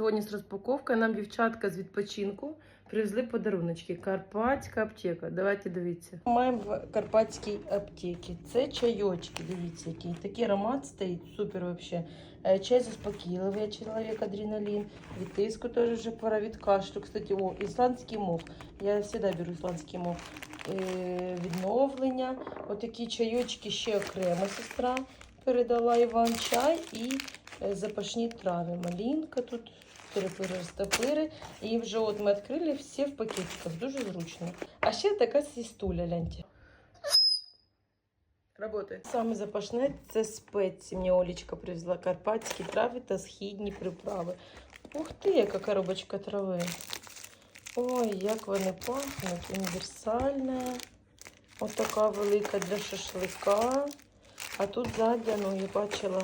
сьогодні з розпаковкою. Нам дівчатка з відпочинку привезли подаруночки. Карпатська аптека. Давайте дивіться. Маємо в карпатській аптеці. Це чайочки, дивіться, який. Такий аромат стоїть, супер вообще. Е, Чай заспокійливий, чоловік адреналін. Від тиску теж вже пора від кашлю. Кстати, о, ісландський мох. Я завжди беру ісландський мох. Е, Відновлення. Отакі чайочки ще окремо сестра передала Іван чай і запашні трави. Малинка тут, растопири. І вже от ми відкрили всі в пакетиках. Дуже зручно. А ще така свістуля, гляньте. Работає. Саме запашне це спеції. Мені Олічка привезла карпатські трави та східні приправи. Ух ти, яка коробочка трави. Ой, як вони пахнуть. Універсальна. Ось така велика для шашлика. А тут ззаді, ну, я бачила,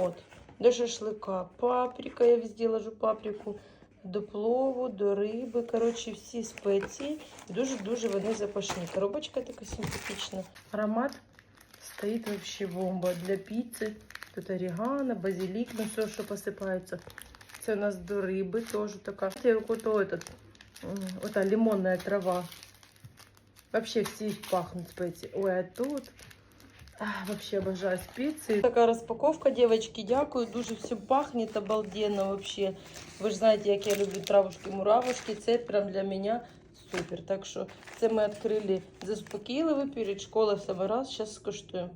от, до шашлика. Паприка, я везде ложу паприку. До плову, до риби. Коротше, всі спеції. Дуже-дуже вони запашні. Коробочка така симпатична. Аромат стоїть вообще бомба для піци. Тут орегано, базилік, ну все, що посипається. Це у нас до риби теж така. Це ото этот, ота лимонная трава. Вообще всі пахнуть спеції. Ой, а тут вообще обожаю специи. Така розпаковка, девочки, дякую. Дуже все пахнет обалденно вообще. Ви ж знаєте, як я люблю травушки-муравушки. Це прям для мене супер. Так що це ми відкрили заспокійливо перед школою в самий раз. Зараз скуштуємо.